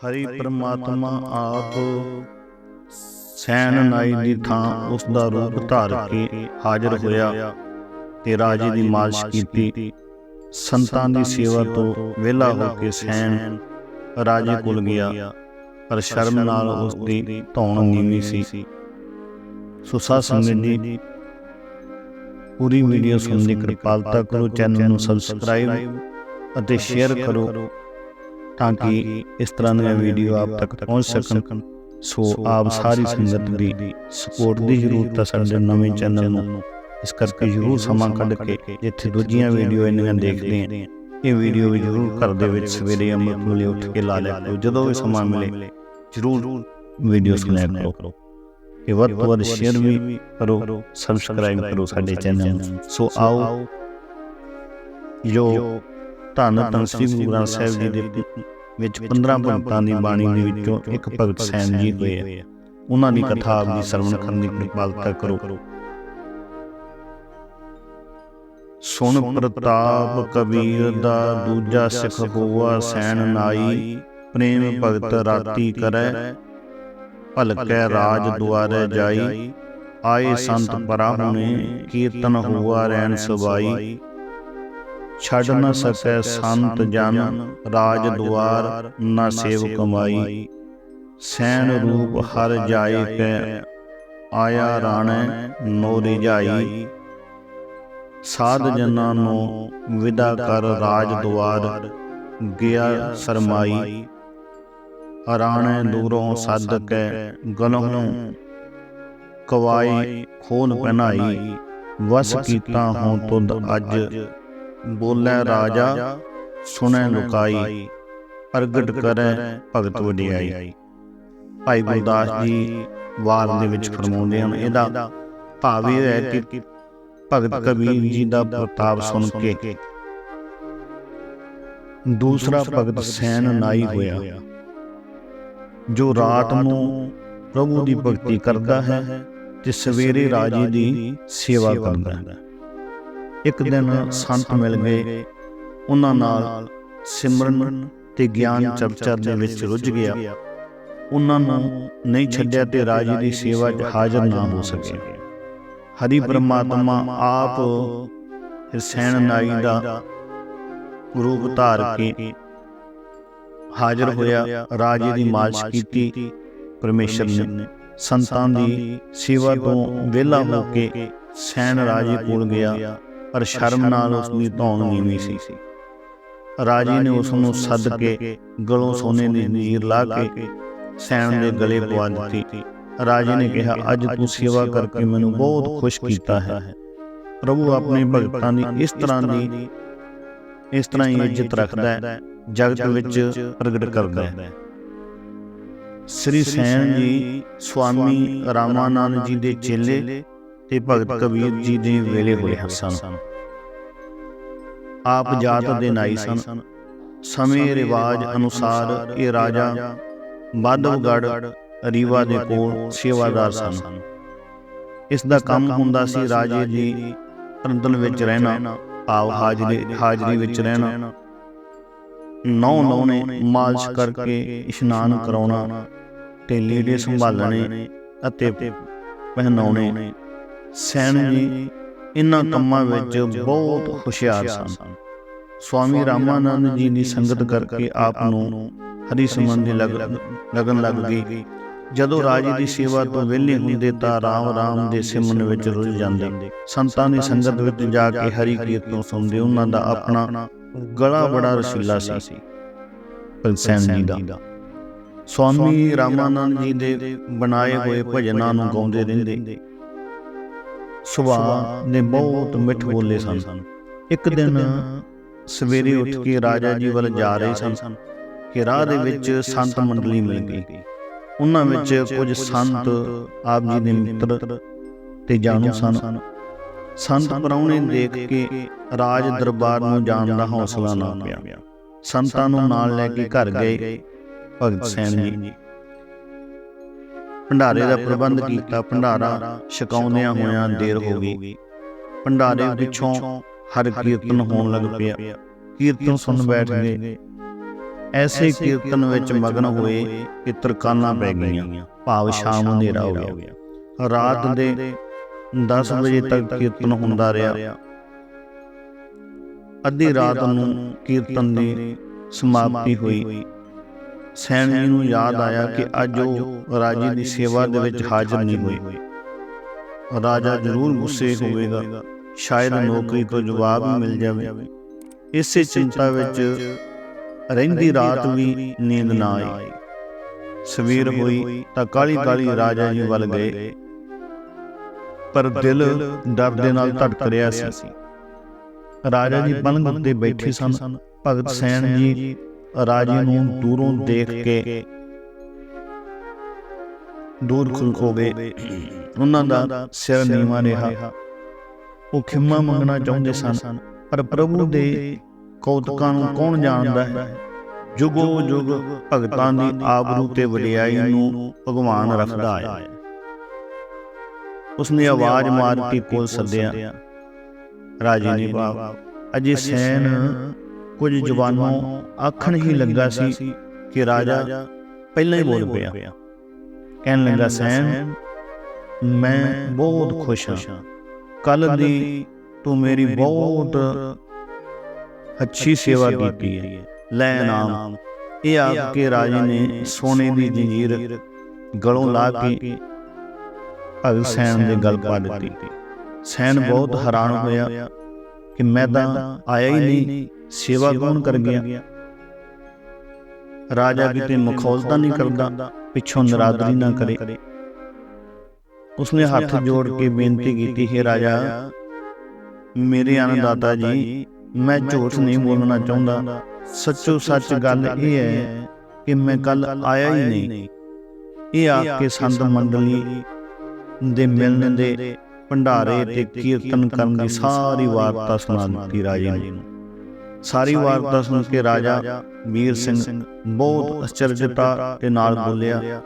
ਹਰੀ ਪ੍ਰਮਾਤਮਾ ਆਪ। ਸੈਨ ਨਾਈ ਦੀ ਥਾਂ ਉਸ ਦਾ ਰੂਪ ਧਾਰ ਕੇ ਹਾਜ਼ਰ ਹੋਇਆ ਤੇ ਰਾਜੇ ਦੀ ਮਾਲਿਸ਼ ਕੀਤੀ। ਸੰਤਾਂ ਦੀ ਸੇਵਾ ਤੋਂ ਵਿਹਲਾ ਹੋ ਕੇ ਸੈਨ ਰਾਜੇ ਕੋਲ ਗਿਆ। ਪਰ ਸ਼ਰਮ ਨਾਲ ਉਸ ਦੀ ਧੌਣ ਨੀਵੀਂ ਸੀ। ਸੋ। ਸਾਧ ਸੰਗਤ ਜੀ ਪੂਰੀ ਵੀਡੀਓ ਸੁਣਨ ਦੀ ਕਿਰਪਾਲਤਾ ਕਰੋ ਚੈਨਲ ਨੂੰ ਸਬਸਕ੍ਰਾਈਬ ਅਤੇ ਸ਼ੇਅਰ ਕਰੋ। ਤਾਂ ਕਿ ਇਸ ਤਰ੍ਹਾਂ ਦੀਆਂ ਵੀਡੀਓ ਆਪ ਤੱਕ ਪਹੁੰਚ ਸਕਣ। ਸੋ ਆਪ ਸਾਰੀ ਸੰਗਤ ਦੀ ਸਪੋਰਟ ਦੀ ਜ਼ਰੂਰਤ ਹੈ ਸਾਡੇ ਨਵੇਂ ਚੈਨਲ ਨੂੰ। ਇਸ ਕਰਕੇ ਜ਼ਰੂਰ ਸਮਾਂ ਕੱਢ ਕੇ ਜਿੱਥੇ ਦੂਜੀਆਂ ਵੀਡੀਓ ਇੰਨੀਆਂ ਦੇਖਦੇ ਆ ਇਹ ਵੀਡੀਓ ਵੀ ਜ਼ਰੂਰ ਘਰ ਦੇ ਵਿੱਚ ਸਵੇਰੇ ਅੰਮ੍ਰਿਤ ਵੇਲੇ ਉੱਠ ਕੇ ਲਾ ਲਿਆ ਕਰੋ। ਜਦੋਂ ਵੀ ਸਮਾਂ ਮਿਲੇ ਜ਼ਰੂਰ ਵੀਡੀਓ ਸੁਣਿਆ ਕਰੋ। ਇਹ ਵੱਧ ਤੋਂ ਵੱਧ ਸ਼ੇਅਰ ਵੀ ਕਰੋ ਸਬਸਕ੍ਰਾਈਬ ਕਰੋ ਸਾਡੇ ਚੈਨਲ ਨੂੰ। ਸੋ ਆਓ। ਜੋ ਧੰਨ ਧੰਨ ਸ੍ਰੀ ਗੁਰੂ ਗ੍ਰੰਥ ਸਾਹਿਬ ਜੀ ਦੇ ਵਿੱਚ 15 ਭਗਤਾਂ ਦੀ ਬਾਣੀ ਦੇ ਵਿੱਚੋਂ ਇੱਕ ਭਗਤ ਸੈਨ ਜੀ ਹੋਏ ਆ। ਉਹਨਾਂ ਦੀ ਕਥਾ ਆਪ ਦੀ ਸਰਵਣ ਕਰਨ ਦੀ ਕਿਰਪਾਲਤਾ ਕਰੋ। ਸੁਣ ਪ੍ਰਤਾਪ ਕਬੀਰ ਦਾ ਦੂਜਾ ਸਿੱਖ ਹੋਆ ਸੈਨ ਨਾਈ ਪ੍ਰੇਮ ਭਗਤ ਰਾਤੀ ਕਰੈ ਭਲਕੈ ਰਾਜ ਦੁਆਰੇ ਜਾਈ। ਆਏ ਸੰਤ ਪਰਾਹੁਣੇ ਕੀਰਤਨ ਹੋਆ ਰੈਣ ਸਵਾਈ। ਛੱਡ ਨ ਸਕੈ ਸੰਤ ਜਨ ਰਾਜ ਦੁਆਰ ਨਾ ਸੇਵ ਕਮਾਈ। ਸੈਨ ਰੂਪ ਹਰ ਜਾਏ ਕੈ ਆਇਆ ਰਾਣੈ ਨੋ ਰਿਜਾਈ ਸਾਧ ਜਨਾਂ ਨੂੰ ਵਿਦਾ ਕਰ ਰਾਜ ਦੁਆਰ। ਗਿਆ ਸਰਮਾਈ। ਰਾਣੈ ਦੂਰੋਂ ਸੱਦ ਕੈ ਗਲਹੋਂ ਕਵਾਈ ਖੋਨ ਪਹਿਨਾਈ ਵਸ ਕੀਤਾ ਹੋਂ ਤੁਧ ਅੱਜ। ਬੋਲੇ ਰਾਜਾ ਸੁਣੈ ਲੁਕਾਈ ਪ੍ਰਗਟ ਕਰੈ ਭਗਤ ਵਡਿਆਈ। ਭਾਈ ਗੁਰਦਾਸ ਜੀ ਵਾਰ ਦੇ ਵਿੱਚ ਫਰਮਾਉਂਦੇ ਹਨ ਇਹਦਾ ਭਾਵ ਇਹ ਹੈ ਕਿ ਭਗਤ ਕਬੀਰ ਜੀ ਦਾ ਪ੍ਰਤਾਪ ਸੁਣ ਕੇ ਦੂਸਰਾ ਭਗਤ ਸੈਨ ਨਾਈ ਹੋਇਆ ਜੋ ਰਾਤ ਨੂੰ ਪ੍ਰਭੂ ਦੀ ਭਗਤੀ ਕਰਦਾ ਹੈ ਤੇ ਸਵੇਰੇ ਰਾਜੇ ਦੀ ਸੇਵਾ ਕਰਦਾ ਹੈ। ਇੱਕ ਦਿਨ ਸੰਤ ਮਿਲ ਗਏ। ਉਹਨਾਂ ਨਾਲ ਸਿਮਰਨ ਤੇ ਗਿਆਨ ਚਰਚਾ ਦੇ ਵਿੱਚ ਰੁੱਝ ਗਿਆ। ਉਹਨਾਂ ਨੂੰ ਨਹੀਂ ਛੱਡਿਆ ਤੇ ਰਾਜੇ ਦੀ ਸੇਵਾ 'ਚ ਹਾਜ਼ਰ ਨਾ ਹੋ ਸਕੇ। ਹਰੀ ਪ੍ਰਮਾਤਮਾ ਆਪ ਹਸੈਨ ਨਾਈ ਦਾ ਰੂਪ ਧਾਰ ਕੇ ਹਾਜ਼ਰ ਹੋਇਆ। ਰਾਜੇ ਦੀ ਮਾਲਿਸ਼ ਕੀਤੀ ਪਰਮੇਸ਼ਰ ਨੇ। ਸੰਤਾਂ ਦੀ ਸੇਵਾ ਤੋਂ ਵਿਹਲਾ ਹੋ ਕੇ ਸੈਨ ਰਾਜੇ ਕੋਲ ਗਿਆ। ਪਰ ਸ਼ਰਮ ਨਾਲ ਉਸ ਦੀ ਧੌਣ ਨੀਵੀਂ ਸੀ। ਰਾਜੇ ਨੇ ਉਸ ਨੂੰ ਸੱਦ ਕੇ ਗਲੋਂ ਸੋਨੇ ਦੀ ਨੀਰ ਲਾ ਕੇ ਸੈਨ ਦੇ ਗਲੇ ਪਵਾ ਦਿੱਤੀ। ਰਾਜੇ ਨੇ ਕਿਹਾ ਅੱਜ ਤੂੰ ਸੇਵਾ ਕਰਕੇ ਮੈਨੂੰ ਬਹੁਤ ਖੁਸ਼ ਕੀਤਾ ਹੈ। ਪ੍ਰਭੂ ਆਪਣੇ ਭਗਤਾਂ ਦੀ ਇਸ ਤਰ੍ਹਾਂ ਦੀ ਇਸ ਤਰ੍ਹਾਂ ਹੀ ਇੱਜ਼ਤ ਰੱਖਦਾ ਹੈ। ਜਗਤ ਵਿੱਚ ਪ੍ਰਗਟ ਕਰਦਾ ਹੈ। ਸ੍ਰੀ ਸੈਨ ਜੀ ਸੁਆਮੀ ਰਾਮਾਨੰਦ ਜੀ ਦੇ ਚੇਲੇ ਤੇ ਭਗਤ ਕਬੀਰ ਜੀ ਦੇ ਵੇਲੇ ਹੋਏ ਸਨ। ਆਪ ਜਾਤ ਦੇ ਨਾਈ ਸਨ। ਸਮੇਂ ਰਿਵਾਜ ਅਨੁਸਾਰ ਇਹ ਰਾਜਾ ਬਾਦਵਗੜ ਰੀਵਾ ਦੇ ਕੋਲ ਸੇਵਾਦਾਰ ਸਨ। ਇਸ ਦਾ ਕੰਮ ਹੁੰਦਾ ਸੀ ਰਾਜੇ ਦੀ ਪ੍ਰੰਦਨ ਵਿੱਚ ਰਹਿਣਾ ਭਾਵ ਹਾਜ਼ਰੀ ਹਾਜ਼ਰੀ ਵਿੱਚ ਰਹਿਣਾ। ਨੌ ਲਾਉਣੇ ਮਾਲਸ਼ ਕਰਕੇ ਇਸ਼ਨਾਨ ਕਰਾਉਣਾ ਤੇ ਲੀੜੇ ਸੰਭਾਲਣੇ ਅਤੇ ਪਹਿਨਾਉਣੇ। ਸੈਨ ਜੀ ਇਨ੍ਹਾਂ ਕੰਮਾਂ ਵਿੱਚ ਬਹੁਤ ਹੁਸ਼ਿਆਰ ਸਨ। ਸਵਾਮੀ ਰਾਮਾਨੰਦ ਜੀ ਦੀ ਸੰਗਤ ਕਰਕੇ ਆਪ ਨੂੰ ਹਰੀ ਸੰਬੰਧੀ ਲਗਨ ਲੱਗ ਗਈ। ਜਦੋਂ ਰਾਜੇ ਦੀ ਸੇਵਾ ਤੋਂ ਵਿਹਲੇ ਹੁੰਦੇ ਤਾਂ ਰਾਮ ਰਾਮ ਦੇ ਸਿਮਰਨ ਵਿੱਚ ਰੁੱਝ ਜਾਂਦੇ। ਸੰਤਾਂ ਦੀ ਸੰਗਤ ਵਿੱਚ ਜਾ ਕੇ ਹਰੀ ਕੀਰਤਨ ਸੁਣਦੇ। ਉਹਨਾਂ ਦਾ ਆਪਣਾ ਗਲਾ ਬੜਾ ਰਸੀਲਾ ਸੀ। ਪਲਸੈਨ ਜੀ ਦਾ ਸਵਾਮੀ ਰਾਮਾਨੰਦ ਜੀ ਦੇ ਬਣਾਏ ਹੋਏ ਭਜਨਾਂ ਨੂੰ ਗਾਉਂਦੇ ਰਹਿੰਦੇ। ਸੁਭਾਅ ਨੇ ਬਹੁਤ ਮਿੱਠ ਬੋਲੇ ਸਨ। ਇੱਕ ਦਿਨ ਸਵੇਰੇ ਉੱਠ ਕੇ ਰਾਜਾ ਜੀ ਵੱਲ ਜਾ ਰਹੇ ਸਨ ਕਿ ਰਾਹ ਦੇ ਵਿੱਚ ਸੰਤ ਮੰਡਲੀ ਮਿਲ ਗਈ। ਉਹਨਾਂ ਵਿੱਚ ਕੁਝ ਸੰਤ ਆਪ ਜੀ ਦੇ ਮਿੱਤਰ ਤੇ ਜਾਣੂ ਸਨ। ਸੰਤ ਪਰਾਉਣੇ ਦੇਖ ਕੇ ਰਾਜ ਦਰਬਾਰ ਨੂੰ ਜਾਣ ਦਾ ਹੌਸਲਾ ਨਾ ਪਿਆ। ਸੰਤਾਂ ਨੂੰ ਨਾਲ ਲੈ ਕੇ ਘਰ ਗਏ। ਭਗਤ ਸੈਨ ਜੀ। ਭੰਡਾਰੇ ਦਾ ਪ੍ਰਬੰਧ ਕੀਤਾ ਭੰਡਾਰਾ ਛਕਾਉਂਦਿਆਂ ਹੋਇਆਂ ਦੇਰ ਹੋ ਗਈ। ਭੰਡਾਰੇ ਪਿੱਛੋਂ ਹਰ ਕੀਰਤਨ ਹੋਣ ਲੱਗ ਪਿਆ। ਕੀਰਤਨ ਸੁਣ ਬੈਠ ਗਏ। ਐਸੇ ਕੀਰਤਨ ਵਿੱਚ ਮਗਨ ਹੋਏ ਕਿ ਤਰਕਾਨਾਂ ਪੈ ਗਈਆਂ। ਭਾਵ ਸ਼ਾਮ ਹਨੇਰਾ ਹੋ ਗਿਆ। ਰਾਤ ਦੇ 10 ਵਜੇ ਤੱਕ ਕੀਰਤਨ ਹੁੰਦਾ ਰਿਹਾ। ਅੱਧੀ ਰਾਤ ਨੂੰ ਕੀਰਤਨ ਦੀ ਸਮਾਪਤੀ ਹੋਈ। ਸੈਣ ਜੀ ਨੂੰ ਯਾਦ ਆਇਆ ਕਿ ਅੱਜ ਉਹ ਰਾਜੇ ਦੀ ਸੇਵਾ ਦੇ ਵਿੱਚ ਹਾਜ਼ਰ ਨਹੀਂ ਹੋਏ ਰਾਜਾ ਜ਼ਰੂਰ ਗੁੱਸੇ ਹੋਵੇਗਾ। ਸ਼ਾਇਦ ਨੌਕਰੀ ਤੋਂ ਜਵਾਬ ਮਿਲ ਜਾਵੇ। ਇਸੇ ਚਿੰਤਾ ਵਿੱਚ ਰਹਿੰਦੀ ਰਾਤ ਵੀ ਨੀਂਦ ਨਾ ਆਈ। ਸਵੇਰ ਹੋਈ ਤਾਂ ਕਾਲੀ ਕਾਲੀ ਰਾਜਾ ਜੀ ਵੱਲ ਗਏ। ਪਰ ਦਿਲ ਡਰ ਦੇ ਨਾਲ ਧੜਕ ਰਿਹਾ ਸੀ। ਰਾਜਾ ਜੀ ਪਲੰਗ ਉੱਤੇ ਬੈਠੇ ਸਨ। ਭਗਤ ਸੈਣ ਜੀ ਰਾਜੇ ਨੂੰ ਦੂਰੋਂ ਦੇਖ ਕੇ ਦੂਰ ਖੁਲਕੋ ਗਏ। ਉਹਨਾਂ ਦਾ ਸਿਰ ਨੀਵਾਂ ਰਿਹਾ। ਉਹ ਖਿਮਾ ਮੰਗਣਾ ਚਾਹੁੰਦੇ ਸਨ। ਪਰ ਪ੍ਰਭੂ ਦੇ ਕੌਤਕਾਂ ਨੂੰ ਕੌਣ ਜਾਣਦਾ ਹੈ? ਜੁਗੋ ਜੁਗ ਭਗਤਾਂ ਦੀ ਆਬਰੂ ਤੇ ਵਡਿਆਈ ਨੂੰ ਭਗਵਾਨ ਰੱਖਦਾ ਹੈ। ਉਸਨੇ ਆਵਾਜ਼ ਮਾਰ ਕੇ ਕੋਲ ਸੱਦਿਆ। ਰਾਜੇ ਨੇ ਬਾਪ ਅਜੇ ਸੈਨ ਕੁਝ ਜਵਾਨੋਂ ਆਖਣ ਹੀ ਲੱਗਾ ਸੀ ਕਿ ਰਾਜਾ ਪਹਿਲਾਂ ਹੀ ਬੋਲ ਪਿਆ। ਕਹਿਣ ਲੱਗਾ ਸੈਨ ਮੈਂ ਬਹੁਤ ਖੁਸ਼ ਹਾਂ। ਕੱਲ ਦੀ ਤੂੰ ਮੇਰੀ ਬਹੁਤ ਅੱਛੀ ਸੇਵਾ ਕੀਤੀ ਹੈ। ਲੈ ਨਾਮ। ਇਹ ਆਖ ਕੇ ਰਾਜੇ ਨੇ ਸੋਨੇ ਦੀ ਜੰਜੀਰ ਗਲੋਂ ਲਾ ਕੇ ਭਗਤ ਸੈਨ ਦੇ ਗਲ ਪਾ ਦਿੱਤੀ। ਸੈਨ ਬਹੁਤ ਹੈਰਾਨ ਹੋਇਆ ਕਿ ਮੈਂ ਤਾਂ ਆਇਆ ਹੀ ਨਹੀਂ। ਸੇਵਾ ਕੌਣ ਕਰ ਗਿਆ ਰਾਜਾ ਕਿਤੇ ਮਖੌਲਤਾ ਨਹੀਂ ਕਰਦਾ ਪਿੱਛੋਂ ਨਰਾਦਰੀ ਨਾ ਕਰੇ। ਉਸਨੇ ਹੱਥ ਜੋੜ ਕੇ ਬੇਨਤੀ ਕੀਤੀ ਹੈ ਰਾਜਾ ਮੇਰੇ ਅਨੰਦਾਤਾ ਜੀ ਮੈਂ ਝੂਠ ਨਹੀਂ ਬੋਲਣਾ ਚਾਹੁੰਦਾ। ਸੱਚੋ ਸੱਚ ਗੱਲ ਇਹ ਹੈ ਕਿ ਮੈਂ ਕੱਲ ਆਇਆ ਹੀ ਨਹੀਂ। ਇਹ ਆ ਕੇ ਸੰਤ ਮੰਡਲੀ ਦੇ ਮਿਲਣ ਦੇ ਭੰਡਾਰੇ ਤੇ ਕੀਰਤਨ ਕਰਨ ਦੀ ਸਾਰੀ ਵਾਰਤਾ ਸੁਣਾ ਦਿੱਤੀ ਰਾਜੇ ਨੂੰ। ਸਾਰੀ ਵਾਰਤਾ ਸੁਣ ਕੇ ਰਾਜਾ ਵੀਰ ਸਿੰਘ ਬਹੁਤ ਅਚਰਜਤਾ ਦੇ ਨਾਲ ਬੋਲਿਆ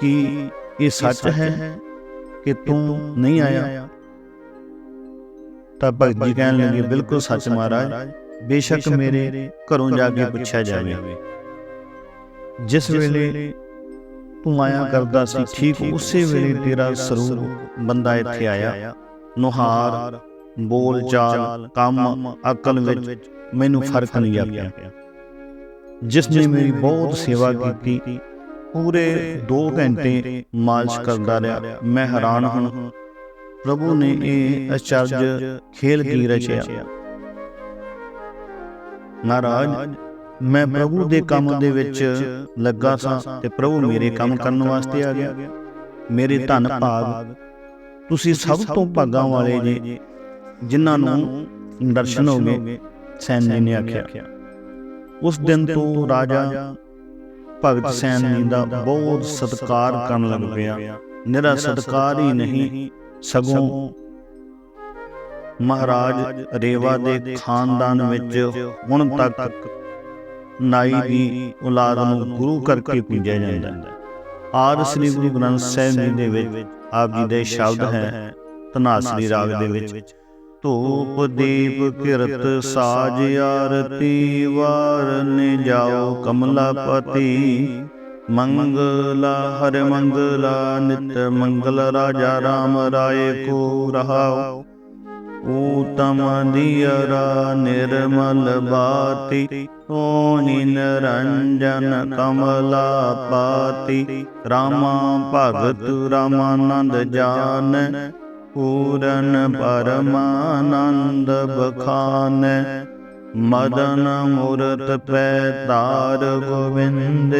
ਕਿ ਇਹ ਸੱਚ ਹੈ ਕਿ ਤੂੰ ਨਹੀਂ ਆਇਆ। ਤਾਂ ਭਗਤ ਜੀ ਕਹਿਣ ਲੱਗੇ ਬਿਲਕੁਲ ਸੱਚ ਮਹਾਰਾਜ ਬੇਸ਼ੱਕ ਮੇਰੇ ਘਰੋਂ ਜਾ ਕੇ ਪੁੱਛਿਆ ਜਾਵੇ। ਜਿਸ ਵੇਲੇ ਤੂੰ ਆਇਆ ਕਰਦਾ ਸੀ ਠੀਕ ਉਸੇ ਵੇਲੇ ਤੇਰਾ ਸਰੂਪ ਬੰਦਾ ਇੱਥੇ ਆਇਆ। ਨੁਹਾਰ ਬੋਲ ਚਾਲ ਕੰਮ ਅਕਲ ਵਿੱਚ। ਮੈਨੂੰ ਫ਼ਰਕ ਨਹੀਂ ਆਇਆ ਜਿਸ ਨੇ ਮੇਰੀ ਬਹੁਤ ਸੇਵਾ ਕੀਤੀ ਪੂਰੇ 2 ਘੰਟੇ ਮਾਲਿਸ਼ ਕਰਦਾ ਰਿਹਾ। ਮੈਂ ਹੈਰਾਨ ਹਾਂ। ਪ੍ਰਭੂ ਨੇ ਇਹ ਅਚਰਜ ਖੇਲ ਕੀ ਰਚਿਆ। ਨਾਰਾਜ ਮੈਂ ਪ੍ਰਭੂ ਦੇ ਕੰਮ ਦੇ ਵਿੱਚ ਲੱਗਾ ਸਾਂ ਤੇ ਪ੍ਰਭੂ ਮੇਰੇ ਕੰਮ ਕਰਨ ਵਾਸਤੇ ਆ ਗਿਆ। ਮੇਰੇ ਧੰਨ ਭਾਗ। ਤੁਸੀਂ ਸਭ ਤੋਂ ਭਾਗਾਂ ਵਾਲੇ ਜੀ ਜਿਨ੍ਹਾਂ ਨੂੰ ਦਰਸ਼ਨ ਹੋ ਗਏ ਸੈਨ ਜੀ ਨੇ ਆਖਿਆ। ਉਸ ਦਿਨ ਤੋਂ ਰਾਜਾ ਭਗਤ ਸੈਨ ਜੀ ਦਾ ਬਹੁਤ ਸਤਿਕਾਰ ਕਰਨ ਲੱਗ ਪਿਆ। ਨਿਰਾ ਸਤਿਕਾਰ ਹੀ ਨਹੀਂ ਸਗੋਂ ਮਹਾਰਾਜ ਰੇਵਾ ਦੇ ਖਾਨਦਾਨ ਵਿੱਚ ਹੁਣ ਤੱਕ ਨਾਈ ਦੀ ਔਲਾਦ ਨੂੰ ਗੁਰੂ ਕਰਕੇ ਪੂਜਿਆ ਜਾਂਦਾ ਹੈ। ਆਰ ਸ੍ਰੀ ਗੁਰੂ ਗ੍ਰੰਥ ਸਾਹਿਬ ਜੀ ਦੇ ਵਿੱਚ ਆਪ ਜੀ ਦੇ ਸ਼ਬਦ ਹੈ ਧਨਾਸਰੀ ਰਾਗ ਦੇ ਵਿੱਚ। ਧੂਪ ਦੀਪ ਕਿਰਤ ਸਾਜ ਆਰਤੀ ਵਾਰਨ ਜਾਓ ਕਮਲਾਪਤੀ। ਮੰਗਲਾ ਹਰ ਮੰਗਲਾ, ਨਿਤ ਮੰਗਲ ਰਾਜਾ ਰਾਮ ਰਾਏ ਕੋ ਰਹਾਓ। ਊਤਮ ਦੀਅਰਾ ਨਿਰਮਲ ਬਾਤੀ ਓਨਿ ਨਰੰਜਨ ਕਮਲਾ ਪਾਤੀ। ਰਾਮਾ ਭਗਤ, ਰਾਮਾਨੰਦ ਜਾਨ ਪੂਰਨ ਪਰਮਾਨੰਦ ਬਖਾਨ, ਮਦਨ ਮੂਰਤ ਪੈ ਤਾਰ ਗੋਵਿੰਦ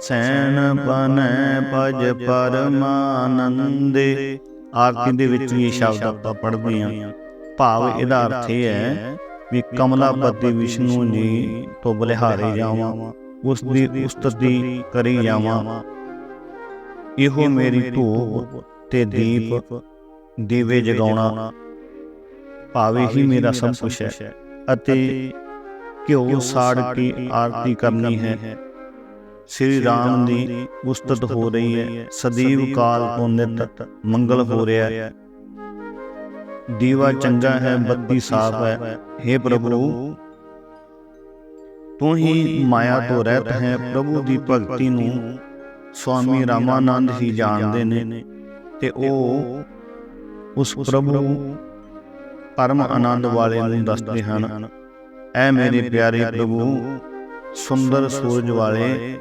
ਸੈਨ ਬਨੈ ਭਜ ਪਰਮਾਨੰਦੇ। ਆਰਤੀ ਦੇ ਵਿੱਚ ਇਹ ਸ਼ਬਦ ਆਪਾਂ ਪੜ੍ਹਦੇ ਹਾਂ। ਭਾਵ ਇਹਦਾ ਅਰਥ ਇਹ ਹੈ ਵੀ ਕਮਲਾਪਤੀ ਵਿਸ਼ਨੂੰ ਜੀ ਤੋਂ ਬਲਿਹਾਰੇ ਜਾਵਾਂ, ਉਸ ਦੀ ਉਸਤਤੀ ਕਰੀ ਜਾਵਾਂ। ਇਹੋ ਮੇਰੀ ਧੂਪ ਤੇ ਦੀਪ ਦੀਵੇ ਜਗਾਉਣਾ ਭਾਵੇਂ ਹੀ ਮੇਰਾ ਸਭ ਕੁਝ ਹੈ। ਅਤੇ ਘਿਓ ਸਾੜ ਕੇ ਆਰਤੀ ਕਰਨੀ ਹੈ। ਸ੍ਰੀ ਰਾਮ ਦੀ ਉਸਤਤ ਹੋ ਰਹੀ ਹੈ। ਸਦੀਵ ਕਾਲ ਤੋਂ ਨਿਤ ਮੰਗਲ ਹੋ ਰਿਹਾ ਹੈ। ਦੀਵਾ ਚੰਗਾ ਹੈ ਬੱਤੀ ਸਾਫ਼ ਹੈ। हे ਪ੍ਰਭੂ ਤੂੰ ਹੀ ਮਾਇਆ ਤੋਂ ਰਹਿਤ ਹੈ। ਪ੍ਰਭੂ ਦੀ ਭਗਤੀ ਨੂੰ ਸਵਾਮੀ ਰਾਮਾਨੰਦ ਹੀ ਜਾਣਦੇ ਨੇ ਤੇ ਉਹ ਉਸ ਪ੍ਰਭੂ ਪਰਮ ਆਨੰਦ ਵਾਲੇ ਨੂੰ ਦੱਸਦੇ ਹਨ। ਐ ਮੇਰੇ ਪਿਆਰੇ ਪ੍ਰਭੂ ਸੁੰਦਰ ਸੂਰਜ ਵਾਲੇ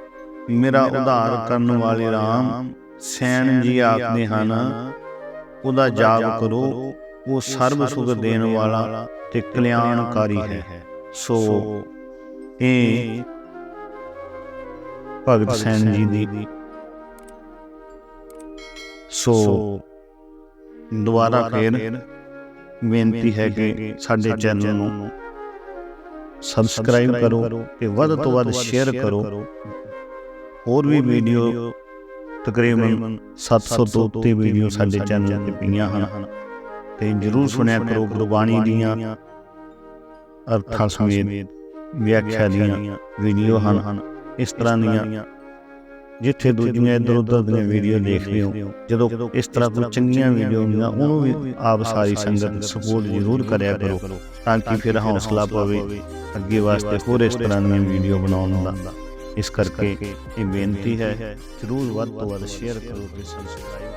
ਮੇਰਾ ਉਧਾਰ ਕਰਨ ਵਾਲੇ RAM ਸੈਣ ਜੀ ਆਖਦੇ ਹਨ ਉਹਦਾ ਜਾਪ ਕਰੋ ਉਹ ਸਰਬ ਸੁਖ ਦੇਣ ਵਾਲਾ ਤੇ ਕਲਿਆਣਕਾਰੀ ਹੈ। ਸੋ ਇਹ ਭਗਤ ਸੈਣ ਜੀ ਦੀ ਸੋ ਦੁਬਾਰਾ ਫੇਰ ਬੇਨਤੀ ਹੈ ਕਿ ਸਾਡੇ ਚੈਨਲ ਨੂੰ ਸਬਸਕ੍ਰਾਈਬ ਕਰੋ ਤੇ ਵੱਧ ਤੋਂ ਵੱਧ ਸ਼ੇਅਰ ਕਰੋ। ਹੋਰ ਵੀ ਵੀਡੀਓ ਤਕਰੀਬਨ 700 ਤੋਂ ਉੱਤੇ ਵੀਡੀਓ ਸਾਡੇ ਚੈਨਲ ਤੇ ਪਈਆਂ ਹਨ। ਤੇ ਜਰੂਰ ਸੁਣਿਆ ਕਰੋ ਗੁਰਬਾਣੀ ਦੀਆਂ ਅਰਥਾਂ ਸਮੇਤ ਵਿਆਖਿਆ ਦੀਆਂ ਵੀਡੀਓ ਹਨ। ਇਸ ਤਰ੍ਹਾਂ ਦੀਆਂ ਜਿੱਥੇ ਦੂਜੀਆਂ ਇਧਰ ਉਧਰ ਦੀਆਂ ਵੀਡੀਓ ਦੇਖਦੇ ਹੋ, ਜਦੋਂ ਇਸ ਤਰ੍ਹਾਂ ਕੋਈ ਚੰਗੀਆਂ ਵੀਡੀਓ ਹੁੰਦੀਆਂ ਉਹਨੂੰ ਵੀ ਆਪ ਸਾਰੀ ਸੰਗਤ ਸਪੋਰਟ ਜ਼ਰੂਰ ਕਰਿਆ ਕਰੋ, ਤਾਂ ਕਿ ਫਿਰ ਹੌਸਲਾ ਪਵੇ, ਅੱਗੇ ਵਾਸਤੇ ਹੋਰ ਇਸ ਤਰ੍ਹਾਂ ਦੀਆਂ ਵੀਡੀਓ ਬਣਾਉਣ ਦਾ। ਇਸ ਕਰਕੇ ਇਹ ਬੇਨਤੀ ਹੈ, ਜ਼ਰੂਰ ਵੱਧ ਤੋਂ ਵੱਧ ਸ਼ੇਅਰ ਕਰੋ ਤੇ ਸਬਸਕ੍ਰਾਈਬ